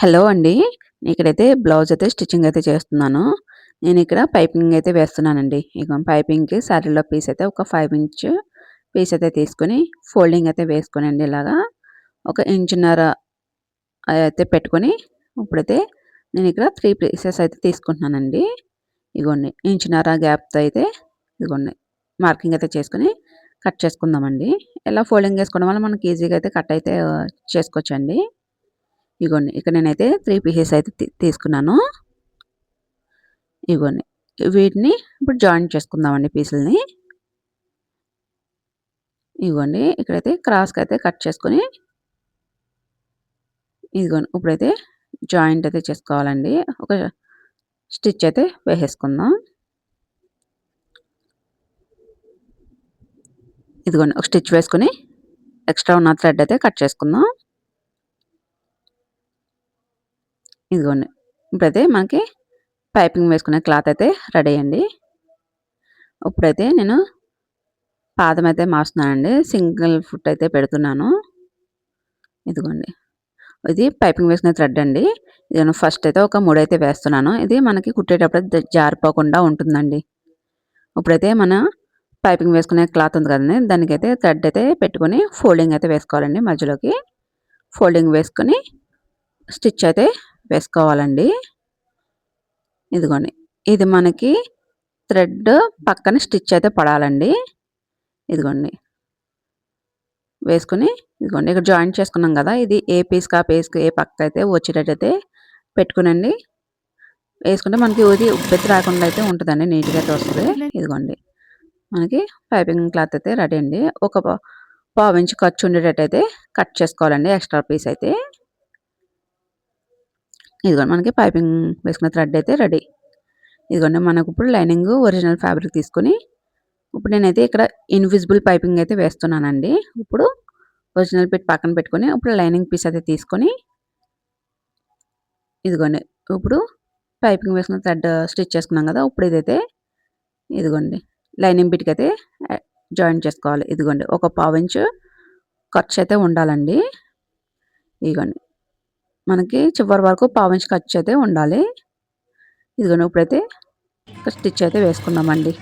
Hello అండి. ఇక్కడైతే blouse అయితే స్టిచ్చింగ్ అయితే చేస్తున్నాను. నేను ఇక్కడ పైపింగ్ అయితే వేస్తున్నానండి. ఇక పైపింగ్‌కి శారీలో పీస్ అయితే ఒక ఫైవ్ ఇంచ్ పీస్ అయితే తీసుకొని ఫోల్డింగ్ అయితే వేసుకోనండి ఇలాగా. ఒక ఇంచున్నర అయితే పెట్టుకొని ఇప్పుడైతే నేను ఇక్కడ త్రీ పీసెస్ అయితే తీసుకుంటున్నానండి. ఇగోండి ఇంచున్నర గ్యాప్‌తో అయితే ఇదిగోండి మార్కింగ్ అయితే చేసుకొని కట్ చేసుకుందామండి. ఇలా ఫోల్డింగ్ వేసుకోవడం వల్ల మనకి ఈజీగా అయితే కట్ అయితే చేసుకోవచ్చండి. ఇగోండి ఇక్కడ నేనైతే త్రీ పీసెస్ అయితే తీసుకున్నాను. ఇగోండి వీటిని ఇప్పుడు జాయిన్ చేసుకుందామండి పీసులని. ఇగోండి ఇక్కడైతే క్రాస్కి అయితే కట్ చేసుకొని ఇదిగోండి ఇప్పుడైతే జాయింట్ అయితే చేసుకోవాలండి. ఒక స్టిచ్ అయితే వేసేసుకుందాం. ఇదిగోండి ఒక స్టిచ్ వేసుకొని ఎక్స్ట్రా ఉన్న థ్రెడ్ అయితే కట్ చేసుకుందాం. ఇదిగోండి. ఇప్పుడైతే మనకి పైపింగ్ వేసుకునే క్లాత్ అయితే రెడీ అండి. ఇప్పుడైతే నేను పాదం అయితే మాస్తున్నానండి సింగిల్ ఫుట్ అయితే పెడుతున్నాను. ఇదిగోండి. ఇది పైపింగ్ వేసుకునే థ్రెడ్ అండి. నేను ఫస్ట్ అయితే ఒక మూడు అయితే వేస్తున్నాను. ఇది మనకి కుట్టేటప్పుడు జారిపోకుండా ఉంటుందండి. ఇప్పుడైతే మన పైపింగ్ వేసుకునే క్లాత్ ఉంది కదండి. దానికైతే థ్రెడ్ అయితే పెట్టుకొని ఫోల్డింగ్ అయితే వేసుకోవాలండి మధ్యలోకి. ఫోల్డింగ్ వేసుకొని స్టిచ్ అయితే వేసుకోవాలండి. ఇదిగోండి. ఇది మనకి థ్రెడ్ పక్కన స్టిచ్ అయితే పడాలండి. ఇదిగోండి. వేసుకుని ఇదిగోండి. ఇక్కడ జాయింట్ చేసుకున్నాం కదా. ఇది ఏ పీస్కి ఆ పీస్కి ఏ పక్క అయితే వచ్చేటట్టయితే పెట్టుకునండి. వేసుకుంటే మనకి ఇది ఉబ్బెత్తి రాకుండా అయితే ఉంటుందండి. నీట్గా అయితే వస్తుంది. ఇదిగోండి. మనకి పైపింగ్ క్లాత్ అయితే రెడీ అండి. ఒక పావు ఇంచు ఖర్చు ఉండేటట్టు అయితే కట్ చేసుకోవాలండి. ఎక్స్ట్రా పీస్ అయితే. ఇదిగోండి మనకి పైపింగ్ వేసుకున్న థ్రెడ్ అయితే రెడీ. ఇదిగోండి మనకు ఇప్పుడు లైనింగ్ ఒరిజినల్ ఫ్యాబ్రిక్ తీసుకుని ఇప్పుడు నేనైతే ఇక్కడ ఇన్విజిబుల్ పైపింగ్ అయితే వేస్తున్నానండి. ఇప్పుడు ఒరిజినల్ పెట్టి పక్కన పెట్టుకొని ఇప్పుడు లైనింగ్ పీస్ అయితే తీసుకొని ఇదిగోండి ఇప్పుడు పైపింగ్ వేసుకున్న థ్రెడ్ స్టిచ్ చేసుకున్నాం కదా ఇప్పుడు ఇదైతే ఇదిగోండి లైనింగ్ బిట్కి అయితే జాయిన్ చేసుకోవాలి. ఇదిగోండి ఒక పావు ఇంచు ఖర్చు అయితే ఉండాలండి. ఇదిగోండి మనకి చివరి వరకు పావించి ఖర్చు అయితే ఉండాలి. ఇదిగోండి ఇప్పుడైతే స్టిచ్ అయితే వేసుకున్నామండి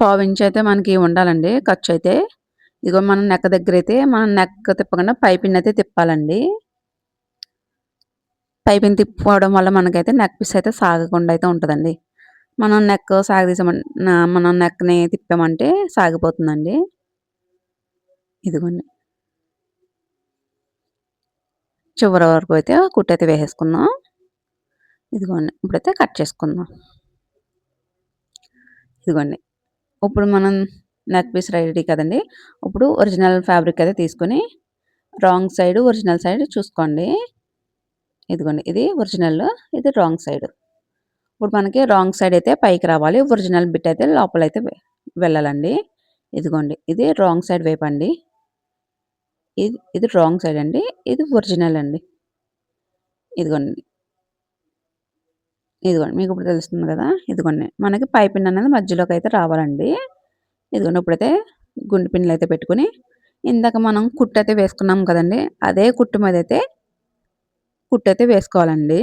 పావించి అయితే మనకి ఉండాలండి ఖర్చు అయితే. ఇదిగో మనం నెక్క దగ్గర అయితే మనం నెక్క తిప్పకుండా పైపిన్ అయితే తిప్పాలండి. పైపిన్ తిప్పుకోవడం వల్ల మనకైతే నెక్ పీస్ అయితే సాగకుండా అయితే ఉంటుందండి. మనం నెక్ సాగదీసామన్నా మనం నెక్ని తిప్పామంటే సాగిపోతుందండి. ఇదిగోండి. చివరి వరకు అయితే కుట్టయితే వేసేసుకుందాం. ఇదిగోండి ఇప్పుడైతే కట్ చేసుకుందాం. ఇదిగోండి ఇప్పుడు మనం నెక్ పీస్ రెడీ కదండి? ఇప్పుడు ఒరిజినల్ ఫ్యాబ్రిక్ అయితే తీసుకొని రాంగ్ సైడ్ ఒరిజినల్ సైడ్ చూసుకోండి. ఇదిగోండి ఇది ఒరిజినల్ ఇది రాంగ్ సైడ్ ఇప్పుడు మనకి రాంగ్ సైడ్ అయితే పైకి రావాలి ఒరిజినల్ బిట్ అయితే లోపలైతే వెళ్ళాలండి. ఇదిగోండి ఇది రాంగ్ సైడ్ వేపండి ఇది ఇది రాంగ్ సైడ్ అండి. ఇది ఒరిజినల్ అండి. ఇదిగోండి. ఇదిగోండి. మీకు ఇప్పుడు తెలుస్తుంది కదా? ఇదిగోండి. మనకి పైపిన్ అనేది మధ్యలోకి అయితే రావాలండి. ఇదిగోండి. ఇప్పుడైతే గుండు పిన్నులు అయితే పెట్టుకుని ఇందాక మనం కుట్టు అయితే వేసుకున్నాం కదండి. అదే కుట్టు మీద అయితే కుట్టు అయితే వేసుకోవాలండి.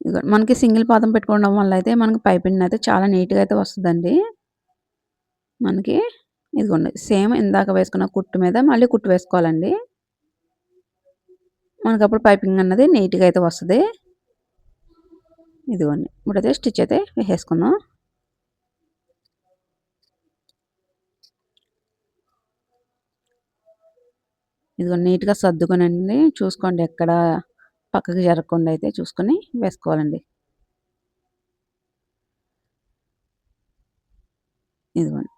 ఇదిగోండి. మనకి సింగిల్ పాదం పెట్టుకోవడం వల్ల అయితే మనకి పైపిన్ అయితే చాలా నీట్గా అయితే వస్తుందండి. మనకి ఇదిగోండి సేమ్ ఇందాక వేసుకున్న కుట్టు మీద మళ్ళీ కుట్టు వేసుకోవాలండి. మనకు అప్పుడు పైపింగ్ అన్నది నీట్గా అయితే వస్తుంది. ఇదిగోండి ఇప్పుడైతే స్టిచ్ అయితే వేసేసుకుందాం. ఇదిగో నీట్గా సర్దుకునండి. చూసుకోండి ఎక్కడ పక్కకి జరగకుండా అయితే చూసుకొని వేసుకోవాలండి. ఇదిగోండి.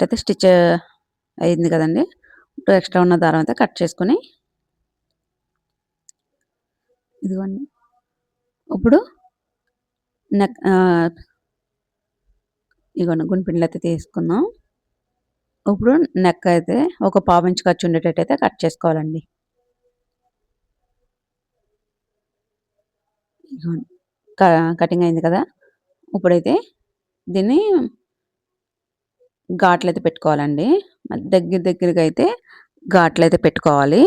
అయితే స్టిచ్ అయింది కదండి. ఇప్పుడు ఎక్స్ట్రా ఉన్న దారం అయితే కట్ చేసుకొని ఇదిగోండి. ఇప్పుడు నెక్ ఇదిగోండి గుంపిండ్లు అయితే తీసుకుందాం. ఇప్పుడు నెక్ అయితే ఒక పావు ఇంచు ఖర్చు ఉండేటట్టు అయితే కట్ చేసుకోవాలండి. కటింగ్ అయింది కదా. ఇప్పుడైతే దీన్ని ఘాట్లయితే పెట్టుకోవాలండి. దగ్గర దగ్గరగా అయితే ఘాట్లు అయితే పెట్టుకోవాలి.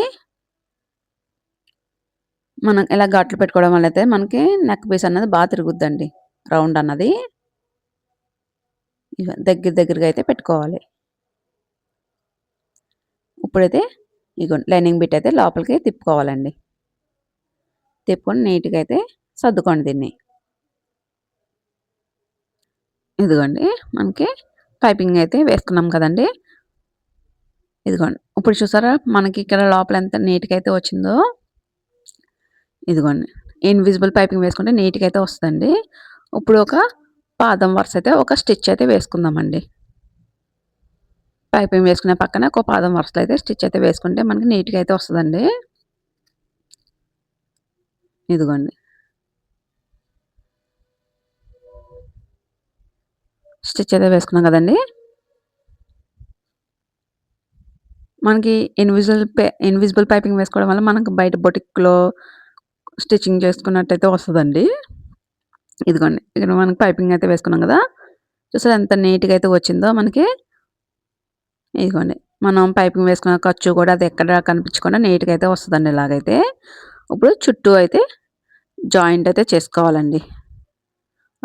మనం ఇలా ఘాట్లు పెట్టుకోవడం వల్ల అయితే మనకి నెక్ పీస్ అన్నది బాగా తిరుగుద్దండి. రౌండ్ అన్నది. ఇగ దగ్గర దగ్గరగా అయితే పెట్టుకోవాలి. ఇప్పుడైతే ఇగో లైనింగ్ బిట్ అయితే లోపలికి తిప్పుకోవాలండి. తిప్పుకొని నీట్‌గా అయితే సర్దుకోండి దీన్ని. ఇదిగోండి మనకి పైపింగ్ అయితే వేసుకున్నాం కదండి ఇదిగోండి. ఇప్పుడు చూసారా మనకి ఇక్కడ లోపల ఎంత నీట్‌గా అయితే వచ్చిందో. ఇదిగోండి. ఇన్విజిబుల్ పైపింగ్ వేసుకుంటే నీట్‌గా అయితే వస్తుందండి ఇప్పుడు ఒక పాదం వరుస అయితే ఒక స్టిచ్ అయితే వేసుకుందామండి. పైపింగ్ వేసుకునే పక్కన ఒక పాదం వరుసలో అయితే స్టిచ్ అయితే వేసుకుంటే మనకి నీట్‌గా అయితే వస్తుందండి ఇదిగోండి. స్టిచ్ అయితే వేసుకున్నాం కదండి మనకి ఇన్విజిబుల్ ఇన్విజిబుల్ పైపింగ్ వేసుకోవడం వల్ల మనకు బయట బొటిక్‌లో స్టిచ్చింగ్ చేసుకున్నట్టయితే వస్తుందండి ఇదిగోండి. ఇక్కడ మనకి పైపింగ్ అయితే వేసుకున్నాం కదా! చూసారు ఎంత నీట్‌గా అయితే వచ్చిందో మనకి. ఇదిగోండి. మనం పైపింగ్ వేసుకున్న ఖర్చు కూడా అది ఎక్కడ కనిపించకుండా నీట్‌గా అయితే వస్తుందండి ఇలాగైతే. ఇప్పుడు చుట్టూ అయితే జాయింట్ అయితే చేసుకోవాలండి.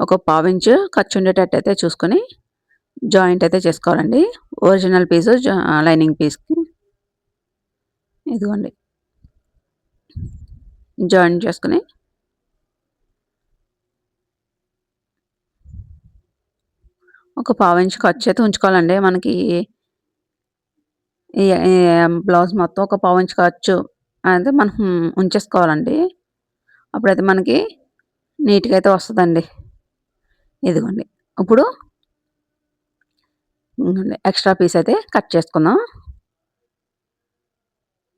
ఒక పావించు ఖర్చు ఉండేటట్టు అయితే చూసుకొని జాయింట్ అయితే చేసుకోవాలండి. ఒరిజినల్ పీసు లైనింగ్ పీస్‌కి. ఇదిగోండి. జాయింట్ చేసుకుని ఒక పావించు ఖర్చు అయితే ఉంచుకోవాలండి. మనకి ఈ బ్లౌజ్ మొత్తం ఒక పావించు ఖర్చు అయితే మనం ఉంచేసుకోవాలండి. అప్పుడైతే మనకి నీట్‌గా అయితే వస్తుందండి ఇదిగోండి. ఇప్పుడు ఎక్స్‌ట్రా పీస్ అయితే కట్ చేసుకుందాం.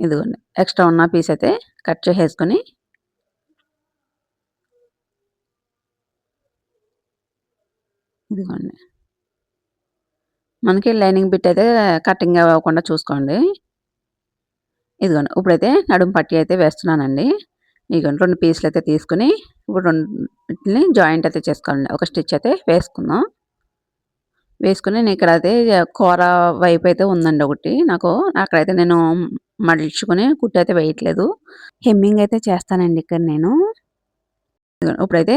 ఇదిగోండి. ఎక్స్‌ట్రా ఉన్న పీస్ అయితే కట్ చేసేసుకొని ఇదిగోండి. మనకి లైనింగ్ బిట్ అయితే కటింగ్ అవ్వకుండా చూసుకోండి. ఇదిగోండి. ఇప్పుడైతే నడుము పట్టి అయితే వేస్తున్నానండి. ఇదిగోండి రెండు పీసులు అయితే తీసుకొని ఇప్పుడు రెండిటిని జాయింట్ అయితే చేసుకోవాలండి. ఒక స్టిచ్ అయితే వేసుకుందాం. వేసుకుని నేను ఇక్కడ అయితే కూర వైపు అయితే ఉందండి ఒకటి నాకు. అక్కడైతే నేను మడుచుకొని కుట్టయితే వేయట్లేదు. హెమ్మింగ్ అయితే చేస్తానండి ఇక్కడ నేను. ఇప్పుడైతే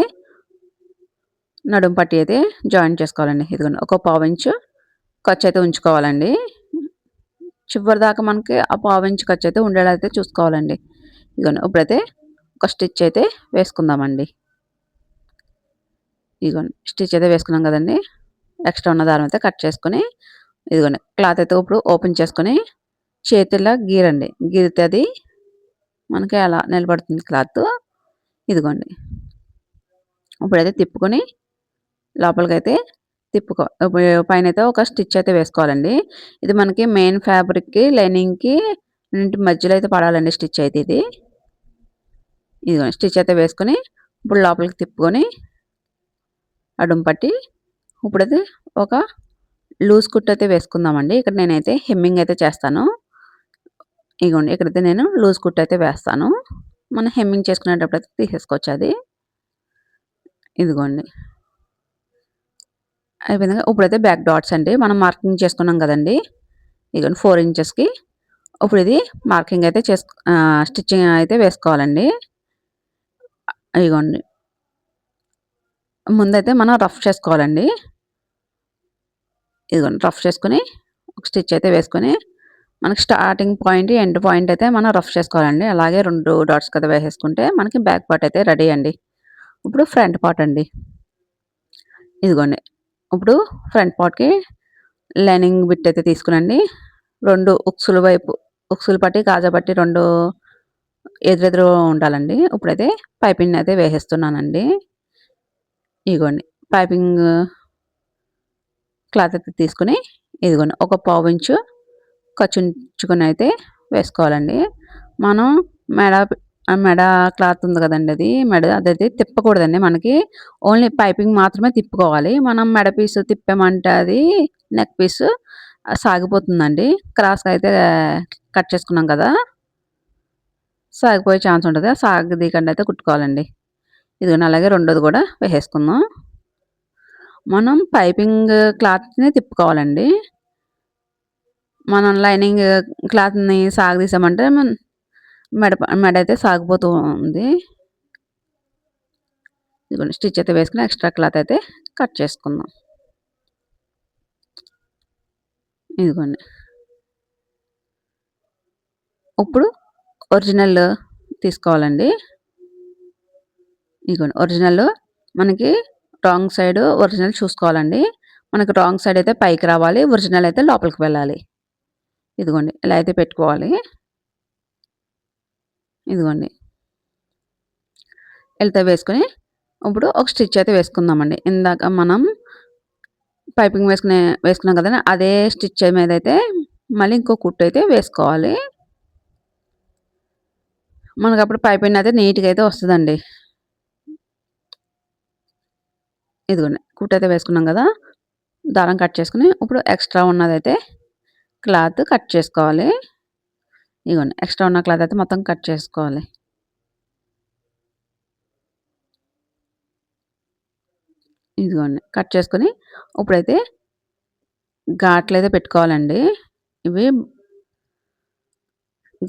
నడుము పట్టి అయితే జాయింట్ చేసుకోవాలండి. ఇదిగోండి. ఒక పావించు ఖర్చు అయితే ఉంచుకోవాలండి. చివరిదాకా మనకి ఆ పావించు ఖర్చు అయితే ఉండేలా అయితే చూసుకోవాలండి. ఇదిగోండి. ఇప్పుడైతే ఒక స్టిచ్ అయితే వేసుకుందామండి. ఇదిగోండి. స్టిచ్ అయితే వేసుకున్నాం కదండి ఎక్స్‌ట్రా ఉన్న దారం అయితే కట్ చేసుకొని ఇదిగోండి. క్లాత్ అయితే ఇప్పుడు ఓపెన్ చేసుకొని చేతిలో గీరండి. గీరితే అది మనకి అలా నిలబడుతుంది క్లాత్. ఇదిగోండి. ఇప్పుడైతే తిప్పుకొని లోపలికైతే తిప్పుకో పైనైతే ఒక స్టిచ్ అయితే వేసుకోవాలండి. ఇది మనకి మెయిన్ ఫ్యాబ్రిక్‌కి, లైనింగ్‌కి రెండింటి మధ్యలో అయితే పడాలండి స్టిచ్ అయితే ఇది. ఇదిగో స్టిచ్ అయితే వేసుకొని ఇప్పుడు లోపలికి తిప్పుకొని అడుము పట్టి ఇప్పుడైతే ఒక లూజ్ కుట్ అయితే వేసుకుందామండి. ఇక్కడ నేనైతే హెమ్మింగ్ అయితే చేస్తాను. ఇగోండి. ఇక్కడైతే నేను లూజ్ కుట్ అయితే వేస్తాను. మనం హెమ్మింగ్ చేసుకునేటప్పుడు అయితే తీసేసుకోవచ్చు అది. ఇదిగోండి. అయిపోయిందిగా ఇప్పుడైతే బ్యాక్ డాట్స్ అండి. మనం మార్కింగ్ చేసుకున్నాం కదండి ఇదిగోండి ఫోర్ ఇంచెస్‌కి ఇప్పుడు ఇది మార్కింగ్ అయితే చేసు స్టిచ్చింగ్ అయితే వేసుకోవాలండి. ఇగోండి. ముందైతే మనం రఫ్ చేసుకోవాలండి. ఇదిగోండి. రఫ్ చేసుకొని ఒక స్టిచ్ అయితే వేసుకొని మనకి స్టార్టింగ్ పాయింట్, ఎండ్ పాయింట్ అయితే మనం రఫ్ చేసుకోవాలండి. అలాగే రెండు డాట్స్ కదా వేసేసుకుంటే మనకి బ్యాక్ పార్ట్ అయితే రెడీ అండి. ఇప్పుడు ఫ్రంట్ పార్ట్ అండి. ఇదిగోండి. ఇప్పుడు ఫ్రంట్ పార్ట్‌కి లైనింగ్ బిట్ అయితే తీసుకునండి రెండు ఉక్సుల వైపు ఉక్సులు పట్టి, కాజా పట్టి రెండు ఎదురెదురు ఉండాలండి. ఇప్పుడైతే పైపింగ్ అయితే వేసేస్తున్నానండి. ఇదిగోండి పైపింగ్ క్లాత్ అయితే తీసుకొని ఇదిగోండి. ఒక పావు ఖర్చు ఉంచుకొని అయితే వేసుకోవాలండి. మనం మెడ మెడ క్లాత్ ఉంది కదండి అది మెడ అదైతే తిప్పకూడదండి మనకి. ఓన్లీ పైపింగ్ మాత్రమే తిప్పుకోవాలి. మనం మెడ పీస్ తిప్పామంటే అది నెక్ పీస్ సాగిపోతుందండి. క్రాస్‌గా అయితే కట్ చేసుకున్నాం కదా! సాగిపోయే ఛాన్స్ ఉంటది. సాగదీయకుండా అయితే కుట్టుకోవాలండి. ఇదిగోండి అలాగే రెండోది కూడా వేసేసుకుందాం. మనం పైపింగ్ క్లాత్‌ని తిప్పుకోవాలండి. మనం లైనింగ్ క్లాత్‌ని సాగదీసామంటే మన మెడ మెడ అయితే సాగిపోతూ ఉంది. ఇదిగోండి స్టిచ్ అయితే వేసుకుని ఎక్స్‌ట్రా క్లాత్ అయితే కట్ చేసుకుందాం. ఇదిగోండి. ఇప్పుడు ఒరిజినల్ తీసుకోవాలండి. ఇదిగోండి ఒరిజినల్ మనకి రాంగ్ సైడ్ ఒరిజినల్ చూసుకోవాలండి. మనకి రాంగ్ సైడ్ అయితే పైకి రావాలి. ఒరిజినల్ అయితే లోపలికి వెళ్ళాలి. ఇదిగోండి ఇలా అయితే పెట్టుకోవాలి. ఇదిగోండి. వెళ్తే వేసుకొని ఇప్పుడు ఒక స్టిచ్ అయితే వేసుకుందామండి. ఇందాక మనం పైపింగ్ వేసుకునే వేసుకున్నాం కదండి అదే స్టిచ్ మీద అయితే మళ్ళీ ఇంకో కుట్టు అయితే వేసుకోవాలి. మనకప్పుడు పైపింగ్ అయితే నీట్‌గా అయితే వస్తుందండి ఇదిగోండి. కుట్టయితే వేసుకున్నాం కదా! దారం కట్ చేసుకుని ఇప్పుడు ఎక్స్‌ట్రా ఉన్నదైతే క్లాత్ కట్ చేసుకోవాలి. ఇదిగోండి. ఎక్స్‌ట్రా ఉన్న క్లాత్ అయితే మొత్తం కట్ చేసుకోవాలి. ఇదిగోండి. కట్ చేసుకొని ఇప్పుడైతే ఘాట్లయితే పెట్టుకోవాలండి. ఇవి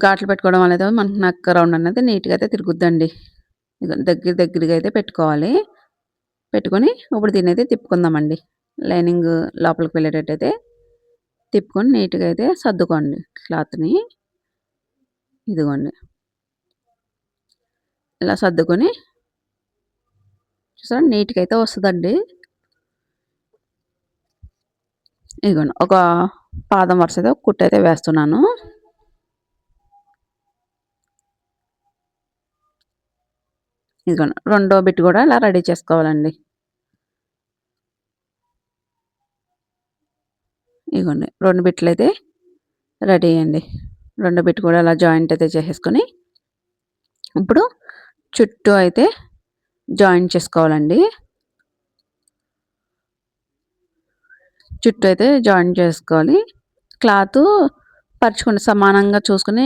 ఘాట్లు పెట్టుకోవడం వల్ల అయితే మనకి రౌండ్ అనేది నీట్‌గా అయితే తిరుగుద్దండి. దగ్గర దగ్గరగా అయితే పెట్టుకోవాలి. పెట్టుకొని ఇప్పుడు దీన్నైతే తిప్పుకుందామండి. లైనింగ్ లోపలికి వెళ్ళేటట్టయితే తిప్పుకొని నీట్‌గా అయితే సర్దుకోండి క్లాత్‌ని. ఇదిగోండి. ఇలా సర్దుకొని చూసారా నీట్‌గా అయితే వస్తుందండి ఇదిగోండి. ఒక పాదం వరుస అయితే కుట్టయితే వేస్తున్నాను. ఇదిగోండి. రెండో బిట్ కూడా ఇలా రెడీ చేసుకోవాలండి. ఇదిగోండి. 2 బిట్లయితే రెడీ అండి. రెండో బిట్ కూడా అలా జాయింట్ అయితే చేసేసుకొని ఇప్పుడు చుట్టూ అయితే జాయింట్ చేసుకోవాలండి. చుట్టూ అయితే జాయింట్ చేసుకోవాలి. క్లాత్ పరుచుకొని సమానంగా చూసుకొని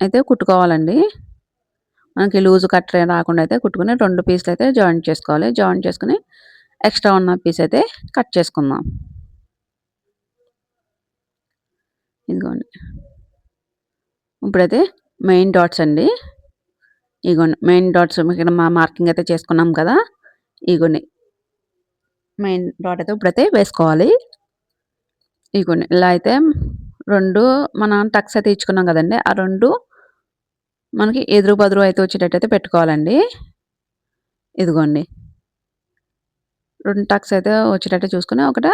అయితే కుట్టుకోవాలండి. మనకి లూజ్ కట్ రాకుండా అయితే కుట్టుకొని రెండు పీస్‌లు అయితే జాయింట్ చేసుకోవాలి. జాయింట్ చేసుకుని ఎక్స్‌ట్రా ఉన్న పీస్ అయితే కట్ చేసుకుందాం. ఇదిగోండి. ఇప్పుడైతే మెయిన్ డాట్స్ అండి. ఇగోండి. మెయిన్ డాట్స్ ఇక్కడ మా మార్కింగ్ అయితే చేసుకున్నాం కదా! ఇగోండి. మెయిన్ డాట్ అయితే ఇప్పుడైతే వేసుకోవాలి. ఇగోండి. ఇలా అయితే రెండు మనం టక్స్ అయితే ఇచ్చుకున్నాం కదండి ఆ రెండు మనకి ఎదురు బదురు అయితే వచ్చేటట్టయితే పెట్టుకోవాలండి. ఇదిగోండి. రెండు టక్స్ అయితే వచ్చేటట్టు చూసుకుని ఒకట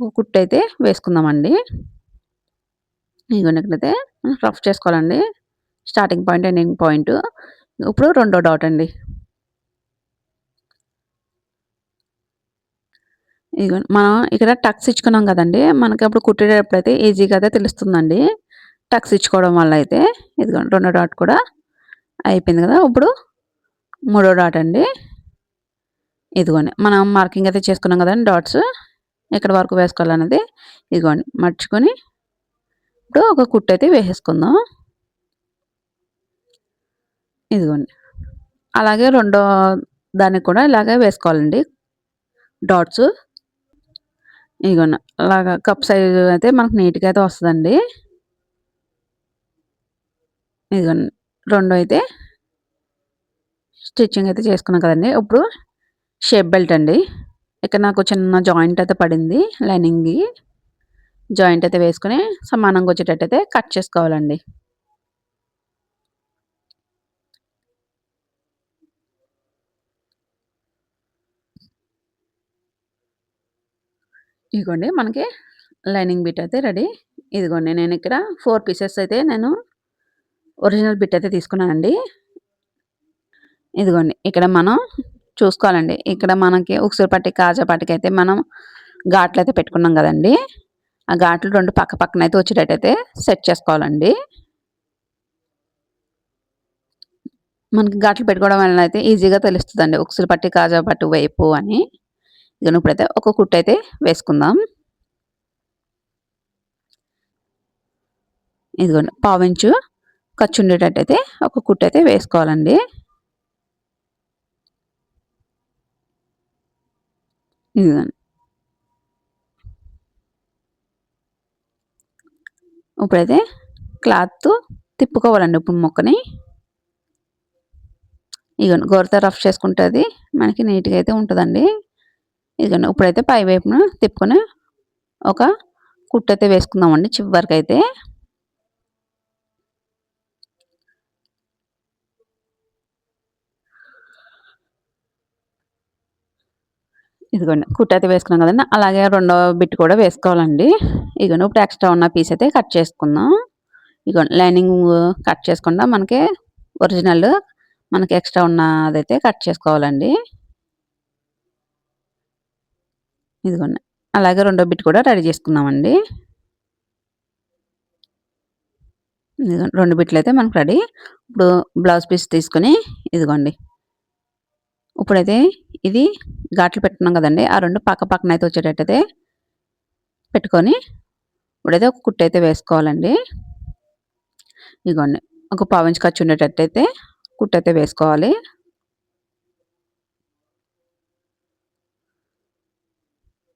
ఒక కుట్టయితే వేసుకుందామండి. ఇదిగోండి ఇక్కడైతే రఫ్ చేసుకోవాలండి. Starting point, ending point. ఇప్పుడు రెండో డాట్ అండి. ఇదిగోండి. మనం ఇక్కడ టక్స్ ఇచ్చుకున్నాం కదండి మనకి అప్పుడు కుట్టేటప్పుడు అయితే ఈజీగా అయితే తెలుస్తుందండి. టక్స్ ఇచ్చుకోవడం వల్ల అయితే. ఇదిగోండి రెండో డాట్ కూడా అయిపోయింది కదా! ఇప్పుడు మూడో డాట్ అండి. ఇదిగోండి. మనం మార్కింగ్ అయితే చేసుకున్నాం కదండి డాట్స్. ఎక్కడి వరకు వేసుకోవాలనేది ఇదిగోండి మర్చుకొని ఇప్పుడు ఒక కుట్టు అయితే వేసేసుకుందాం. ఇదిగోండి. అలాగే రెండో దానికి కూడా ఇలాగే వేసుకోవాలండి. డాట్స్. ఇదిగోండి. అలాగా కప్ సైజు అయితే మనకు నీట్‌గా అయితే వస్తుందండి ఇదిగోండి. రెండు అయితే స్టిచ్చింగ్ అయితే చేసుకున్నాం కదండి ఇప్పుడు షేప్ బెల్ట్ అండి. ఇక్కడ నాకు చిన్న జాయింట్ అయితే పడింది లైనింగ్‌కి. జాయింట్ అయితే వేసుకొని సమానంగా వచ్చేటట్టయితే కట్ చేసుకోవాలండి. ఇదిగోండి మనకి లైనింగ్ బీట్ అయితే రెడీ. ఇదిగోండి నేను ఇక్కడ ఫోర్ పీసెస్ అయితే నేను ఒరిజినల్ బిట్ అయితే తీసుకున్నానండి. ఇదిగోండి. ఇక్కడ మనం చూసుకోవాలండి. ఇక్కడ మనకి ఉక్సులు పట్టి, కాజా పట్టికైతే మనం ఘాట్లయితే పెట్టుకున్నాం కదండీ! ఆ ఘాట్లు రెండు పక్క పక్కన అయితే వచ్చేటట్టయితే సెట్ చేసుకోవాలండి. మనకి ఘాట్లు పెట్టుకోవడం వలన అయితే ఈజీగా తెలుస్తుందండి ఉక్సులు పట్టి, కాజా పట్టు వైపు అని. ఇదిగోండి ఇప్పుడైతే ఒక కుట్టు అయితే వేసుకుందాం. ఇదిగోండి పావించు ఖర్చు ఉండేటట్టయితే ఒక కుట్టు అయితే వేసుకోవాలండి ఇప్పుడైతే క్లాత్ తిప్పుకోవాలండి ఇప్పుడు మొక్కని. ఇదిగోండి గోరత రఫ్ చేసుకుంటుంది. మనకి నీట్గా అయితే ఉంటుందండి. ఇదిగోండి ఇప్పుడైతే పై వైపున తిప్పుకొని ఒక కుట్టైతే వేసుకుందామండి చివరికి అయితే ఇదిగోండి కుట్ అయితే వేసుకున్నాం కదండి. అలాగే రెండో బిట్ కూడా వేసుకోవాలండి. ఇదిగోండి ఇప్పుడు ఎక్స్ట్రా ఉన్న పీస్ అయితే కట్ చేసుకుందాం. ఇదిగోండి లైనింగ్ కట్ చేసుకుండా మనకి ఒరిజినల్ మనకి ఎక్స్ట్రా ఉన్న అదైతే కట్ చేసుకోవాలండి. ఇదిగోండి అలాగే రెండో బిట్ కూడా రెడీ చేసుకుందామండి. రెండు బిట్లు అయితే మనకు రెడీ ఇప్పుడు బ్లౌజ్ పీస్ తీసుకొని ఇదిగోండి ఇప్పుడైతే ఇది ఘాట్లు పెట్టుకున్నాం కదండి. ఆ రెండు పక్క పక్కన అయితే వచ్చేటట్టయితే పెట్టుకొని ఇప్పుడైతే ఒక కుట్టు అయితే వేసుకోవాలండి. ఇదిగోండి ఒక పావించి ఖర్చు ఉండేటట్టయితే కుట్టు అయితే వేసుకోవాలి.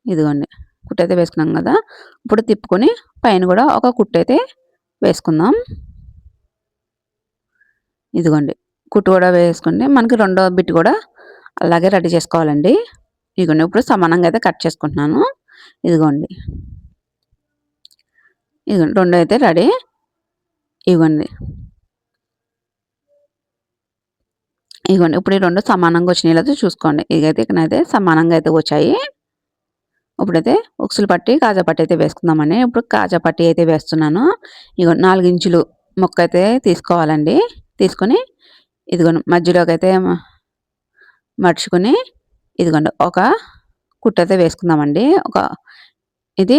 ఇదిగోండి కుట్టు అయితే వేసుకున్నాం కదా. ఇప్పుడు తిప్పుకొని పైన కూడా ఒక కుట్టు అయితే వేసుకుందాం. ఇదిగోండి కుట్టు కూడా వేసుకుని మనకి రెండో బిట్ కూడా అలాగే రెడీ చేసుకోవాలండి. ఇదిగోండి ఇప్పుడు సమానంగా అయితే కట్ చేసుకుంటున్నాను. ఇదిగోండి. ఇదిగోండి రెండు అయితే రెడీ. ఇవ్వండి ఇదిగోండి ఇప్పుడు ఈ రెండు సమానంగా వచ్చినాయి. చూసుకోండి. ఇదైతే ఇక్కడైతే సమానంగా అయితే వచ్చాయి. ఇప్పుడైతే ఉక్సులు పట్టి కాజా పట్టి అయితే వేసుకుందామండి. ఇప్పుడు కాజా పట్టి అయితే వేస్తున్నాను. ఇగో నాలుగు ఇంచులు మొక్క అయితే తీసుకోవాలండి. తీసుకొని ఇదిగోండి మధ్యలోకి అయితే మడుచుకుని ఇదిగోండి ఒక కుట్ట అయితే వేసుకుందామండి. ఒక ఇది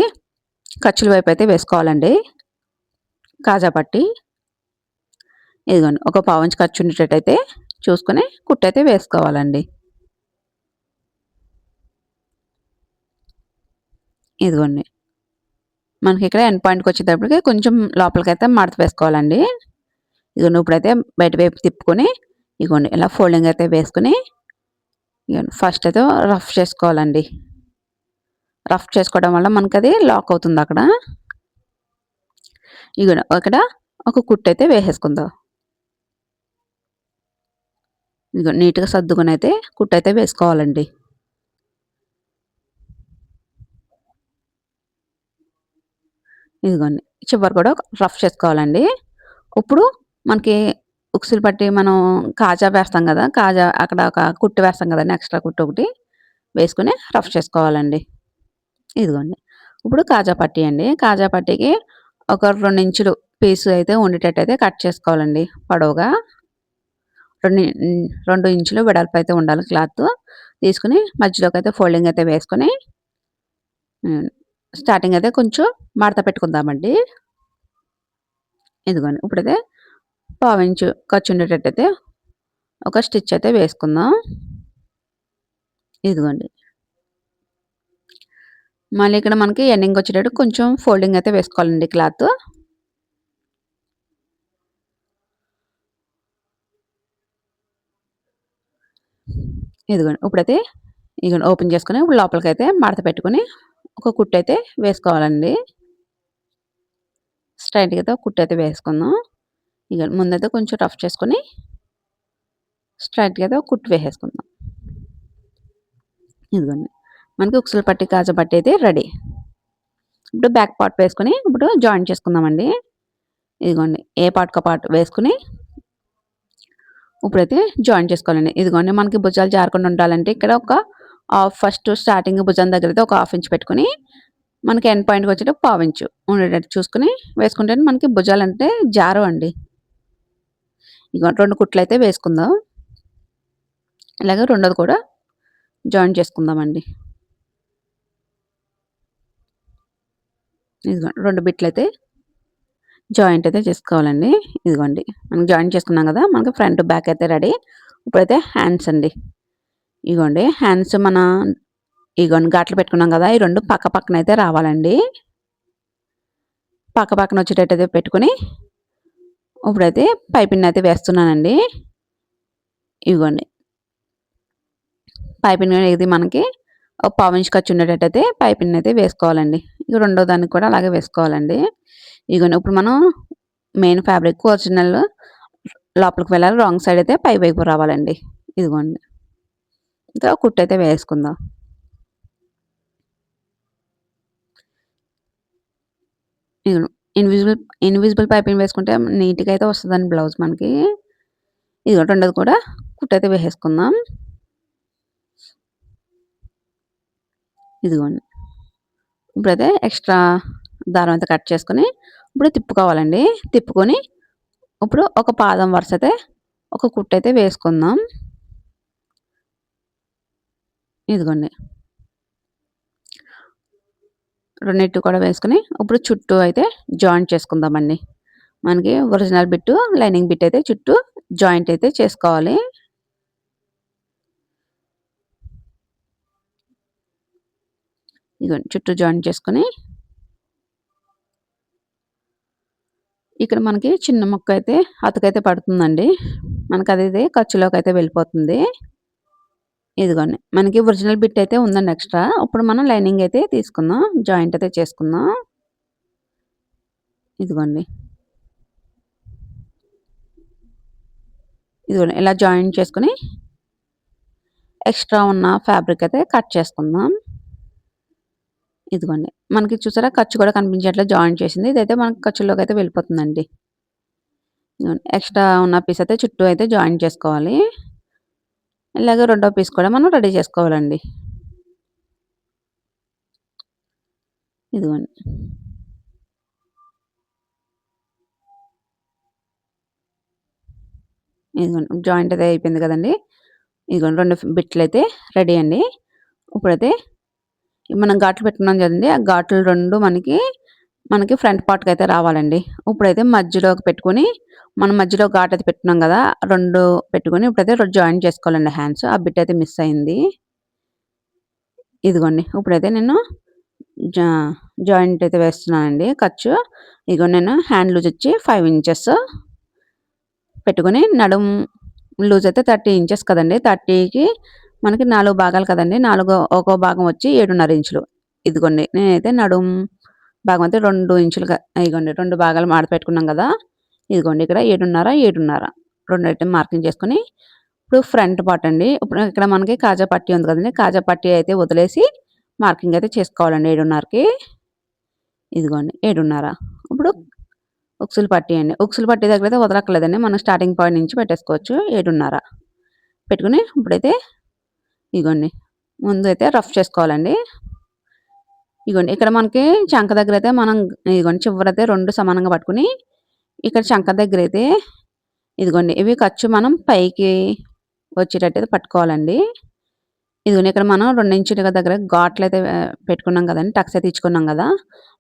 ఖర్చుల వైపు అయితే వేసుకోవాలండి. కాజా పట్టి. ఇదిగోండి ఒక పావుంచి ఖర్చు ఉండేటట్టయితే చూసుకొని కుట్టయితే వేసుకోవాలండి. ఇదిగోండి మనకి ఇక్కడ ఎండ్ పాయింట్కి వచ్చేటప్పటికి కొంచెం లోపలికైతే మడత వేసుకోవాలండి. ఇదిగోండి ఇప్పుడైతే బయట వైపు తిప్పుకొని ఇదిగోండి ఇలా ఫోల్డింగ్ అయితే వేసుకొని ఇదిగోండి ఫస్ట్ అయితే రఫ్ చేసుకోవాలండి. రఫ్ చేసుకోవడం వల్ల మనకి అది లాక్ అవుతుంది అక్కడ. ఇదిగోండి అక్కడ ఒక కుట్టు అయితే వేసేసుకుందాం. ఇదిగో నీట్గా సర్దుకొని అయితే కుట్టు అయితే వేసుకోవాలండి. ఇదిగోండి చివరి కూడా రఫ్ చేసుకోవాలండి. ఇప్పుడు మనకి ఉక్సులు పట్టి మనం కాజా వేస్తాం కదా కాజా అక్కడ ఒక కుట్టు వేస్తాం కదండి ఎక్స్ట్రా కుట్టు ఒకటి వేసుకుని రఫ్ చేసుకోవాలండి. ఇదిగోండి. ఇప్పుడు కాజా పట్టి అండి. కాజా పట్టికి ఒక రెండు ఇంచులు పీసు అయితే ఉండేటట్టు అయితే కట్ చేసుకోవాలండి. పొడవుగా రెండు రెండు ఇంచులు వెడల్పు అయితే ఉండాలి క్లాత్. తీసుకుని మధ్యలోకి అయితే ఫోల్డింగ్ అయితే వేసుకొని స్టార్టింగ్ అయితే కొంచెం మడత పెట్టుకుందామండి. ఇదిగోండి. ఇప్పుడైతే పావించు ఖర్చు ఉండేటట్టయితే ఒక స్టిచ్ అయితే వేసుకుందాం. ఇదిగోండి. మళ్ళీ ఇక్కడ మనకి ఎండింగ్ వచ్చేటట్టు కొంచెం ఫోల్డింగ్ అయితే వేసుకోవాలండి క్లాత్. ఇదిగోండి. ఇప్పుడైతే ఇదిగోండి ఓపెన్ చేసుకుని ఇప్పుడు లోపలికి అయితే మడత పెట్టుకుని ఒక కుట్టు అయితే వేసుకోవాలండి. స్ట్రైట్గా అయితే కుట్టు అయితే వేసుకుందాం. ఇక ముందైతే కొంచెం రఫ్ చేసుకొని స్ట్రైట్గా అయితే కుట్టు వేసేసుకుందాం. ఇదిగోండి. మనకి ఉక్సలు పట్టి కాజా పట్టి అయితే రెడీ ఇప్పుడు బ్యాక్ పార్ట్ వేసుకొని ఇప్పుడు జాయిన్ చేసుకుందామండి. ఇదిగోండి ఏ పార్ట్కో పార్ట్ వేసుకుని ఇప్పుడైతే జాయిన్ చేసుకోవాలండి. ఇదిగోండి మనకి భుజాలు జారకుండా ఉండాలంటే ఇక్కడ ఒక ఫస్ట్ స్టార్టింగ్ భుజం దగ్గర అయితే ఒక హాఫ్ ఇంచ్ పెట్టుకుని మనకి ఎండ్ పాయింట్కి వచ్చేటప్పుడు పావు ఇంచు ఉండేటట్టు చూసుకుని వేసుకుంటే మనకి భుజాలు అంటే జారు అండి ఇక రెండు కుట్లు అయితే వేసుకుందాం. ఇలాగే రెండోది కూడా జాయిన్ చేసుకుందామండి. ఇదిగో రెండు బిట్లు అయితే జాయింట్ అయితే చేసుకోవాలండి. ఇదిగోండి మనం జాయింట్ చేసుకున్నాం కదా మనకి ఫ్రంట్ బ్యాక్ అయితే రెడీ. ఇప్పుడైతే హ్యాండ్స్ అండి. ఇదిగోండి హ్యాండ్స్ మన ఇదిగోండి గాట్లు పెట్టుకున్నాం కదా ఈ రెండు పక్క పక్కన అయితే రావాలండి. పక్క పక్కన వచ్చేటట్టు అయితే పెట్టుకుని ఇప్పుడైతే పైపింగ్ అయితే వేస్తున్నానండి. ఇవ్వండి. పైపింగ్ ఇది మనకి ఒక పావు ఇంచ్ ఖర్చు ఉండేటట్టు అయితే పైపింగ్ అయితే వేసుకోవాలండి. ఇక రెండో దానికి కూడా అలాగే వేసుకోవాలండి. ఇదిగోండి ఇప్పుడు మనం మెయిన్ ఫ్యాబ్రిక్ ఒరిజినల్ లోపలికి వెళ్ళాలి రాంగ్ సైడ్ అయితే పై వైపు రావాలండి. ఇదిగోండి. ఇంకా కుట్టు అయితే వేసుకుందాం. ఇన్విజిబుల్ ఇన్విజిబుల్ పైపింగ్ వేసుకుంటే నీట్గా అయితే వస్తుందండి బ్లౌజ్ మనకి. ఇది ఒకటి ఉండదు కూడా కుట్టైతే అయితే వేసేసుకుందాం. ఇదిగోండి. ఇప్పుడైతే ఎక్స్ట్రా దారం అయితే కట్ చేసుకొని ఇప్పుడు తిప్పుకోవాలండి తిప్పుకొని ఇప్పుడు ఒక పాదం వరుస అయితే ఒక కుట్టు అయితే వేసుకుందాం. ఇదిగోండి. రెండింటి కూడా వేసుకుని ఇప్పుడు చుట్టూ అయితే జాయింట్ చేసుకుందామండి మనకి ఒరిజినల్ బిట్టు లైనింగ్ బిట్ అయితే చుట్టూ జాయింట్ అయితే చేసుకోవాలి. ఇదిగోండి చుట్టూ జాయింట్ చేసుకుని ఇక్కడ మనకి చిన్న మొక్క అయితే అతకైతే పడుతుందండి. మనకి అది ఖర్చులోకి అయితే వెళ్ళిపోతుంది. ఇదిగోండి. మనకి ఒరిజినల్ బిట్ అయితే ఉందండి ఎక్స్ట్రా. ఇప్పుడు మనం లైనింగ్ అయితే తీసుకుందాం. జాయింట్ అయితే చేసుకుందాం. ఇదిగోండి. ఇదిగోండి ఇలా జాయింట్ చేసుకుని ఎక్స్ట్రా ఉన్న ఫ్యాబ్రిక్ అయితే కట్ చేసుకుందాం. ఇదిగోండి. మనకి చూసారా ఖర్చు కూడా కనిపించేట్లా జాయిన్ చేసింది. ఇదైతే మనకి ఖర్చులోకి అయితే వెళ్ళిపోతుందండి. ఎక్స్ట్రా ఉన్న పీస్ అయితే చుట్టూ అయితే జాయిన్ చేసుకోవాలి. ఇలాగే రెండో పీస్ కూడా మనం రెడీ చేసుకోవాలండి. ఇదిగోండి. ఇదిగోండి జాయింట్ అయితే అయిపోయింది కదండి. ఇదిగోండి రెండు బిట్లు అయితే రెడీ అండి. ఇప్పుడైతే మనం ఘాట్లు పెట్టుకున్నాం కదండి ఆ ఘాట్లు రెండు మనకి మనకి ఫ్రంట్ పార్ట్కి అయితే రావాలండి. ఇప్పుడైతే మధ్యలోకి పెట్టుకుని మనం మధ్యలో ఘాట్ అయితే పెట్టుకున్నాం కదా రెండు పెట్టుకుని ఇప్పుడైతే జాయిన్ చేసుకోవాలండి హ్యాండ్స్ ఆ బిట్ అయితే మిస్ అయింది. ఇదిగోండి ఇప్పుడైతే నేను జా జాయింట్ అయితే వేస్తున్నానండి. ఖర్చు ఇదిగో నేను హ్యాండ్ లూజ్ వచ్చి ఫైవ్ ఇంచెస్ పెట్టుకుని నడుం లూజ్ అయితే థర్టీ ఇంచెస్ కదండి. థర్టీకి మనకి నాలుగు భాగాలు కదండి. నాలుగో ఒక్కో భాగం వచ్చి ఏడున్నర ఇంచులు ఇదిగోండి నేనైతే నడుం భాగం అయితే రెండు ఇంచులుగా ఇదిగోండి రెండు భాగాలు మాడ పెట్టుకున్నాం కదా. ఇదిగోండి ఇక్కడ ఏడున్నర ఏడున్నర. రెండు అయితే మార్కింగ్ చేసుకుని ఇప్పుడు ఫ్రంట్ పార్ట్ అండి. ఇప్పుడు ఇక్కడ మనకి కాజా పట్టీ ఉంది కదండి. కాజా పట్టీ అయితే వదిలేసి మార్కింగ్ అయితే చేసుకోవాలండి ఏడున్నరకి. ఇదిగోండి ఏడున్నర. ఇప్పుడు ఉక్సులు పట్టీ అండి. ఉక్సులు పట్టీ దగ్గర అయితే వదలక్కలేదండి మనం స్టార్టింగ్ పాయింట్ నుంచి పెట్టేసుకోవచ్చు. ఏడున్నర. పెట్టుకుని ఇప్పుడైతే ఇదిగోండి ముందు అయితే రఫ్ చేసుకోవాలండి. ఇగోండి ఇక్కడ మనకి చంక దగ్గర అయితే మనం ఇదిగోండి చివరైతే రెండు సమానంగా పట్టుకుని ఇక్కడ చంక దగ్గర అయితే ఇదిగోండి ఇవి ఖర్చు మనం పైకి వచ్చేటట్టు పట్టుకోవాలండి. ఇదిగోండి ఇక్కడ మనం రెండు ఇంచుల దగ్గర ఘాట్లు అయితే పెట్టుకున్నాం కదండి టక్స్ అయితే ఇచ్చుకున్నాం కదా.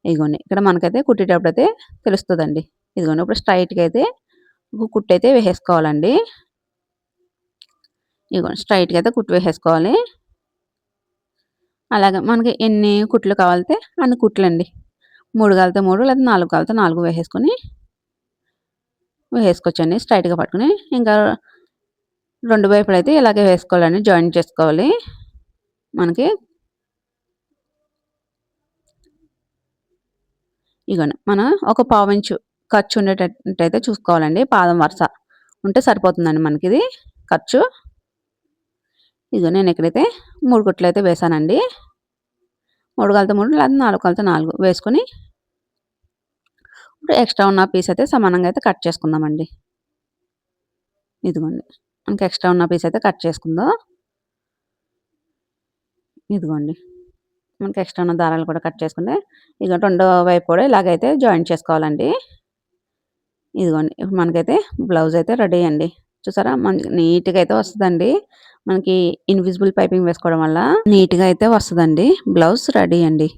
ఇదిగోండి ఇక్కడ మనకైతే కుట్టేటప్పుడు అయితే తెలుస్తుందండి. ఇదిగోండి ఇప్పుడు స్ట్రైట్గా అయితే కుట్టు అయితే వేసేసుకోవాలండి. ఇదిగోండి స్ట్రైట్గా అయితే కుట్టు వేసేసుకోవాలి. అలాగే మనకి ఎన్ని కుట్లు కావాలితే అన్ని కుట్లండి. మూడు కాలితే మూడు లేదా నాలుగు కాలితే నాలుగు వేసేసుకొని వేసుకోవచ్చండి. స్ట్రైట్గా పట్టుకుని ఇంకా రెండు వైపులు అయితే ఇలాగే వేసుకోవాలండి. జాయిన్ చేసుకోవాలి. మనకి ఇగోండి. మనం ఒక పావించు ఖర్చు ఉండేటట్టయితే చూసుకోవాలండి. పాదం వరుస ఉంటే సరిపోతుందండి మనకి ఇది ఖర్చు. ఇదిగో నేను ఎక్కడైతే మూడు కుట్లు అయితే వేసానండి. మూడు కలితే మూడు లేదా నాలుగు కలితే నాలుగు వేసుకొని ఇప్పుడు ఎక్స్ట్రా ఉన్న పీస్ అయితే సమానంగా అయితే కట్ చేసుకుందామండి. ఇదిగోండి. మనకి ఎక్స్ట్రా ఉన్న పీస్ అయితే కట్ చేసుకుందాం ఇదిగోండి. మనకి ఎక్స్ట్రా ఉన్న దారాలు కూడా కట్ చేసుకుంటే ఇక రెండో వైపు కూడా ఇలాగైతే జాయింట్ చేసుకోవాలండి. ఇదిగోండి. ఇప్పుడు మనకైతే బ్లౌజ్ అయితే రెడీ అండి. చూసారా? మంచి నీట్గా అయితే వస్తుందండి. మనకి ఇన్విజిబుల్ పైపింగ్ వేసుకోవడం వల్ల నీట్గా అయితే వస్తుందండి. బ్లౌజ్ రెడీ అండి.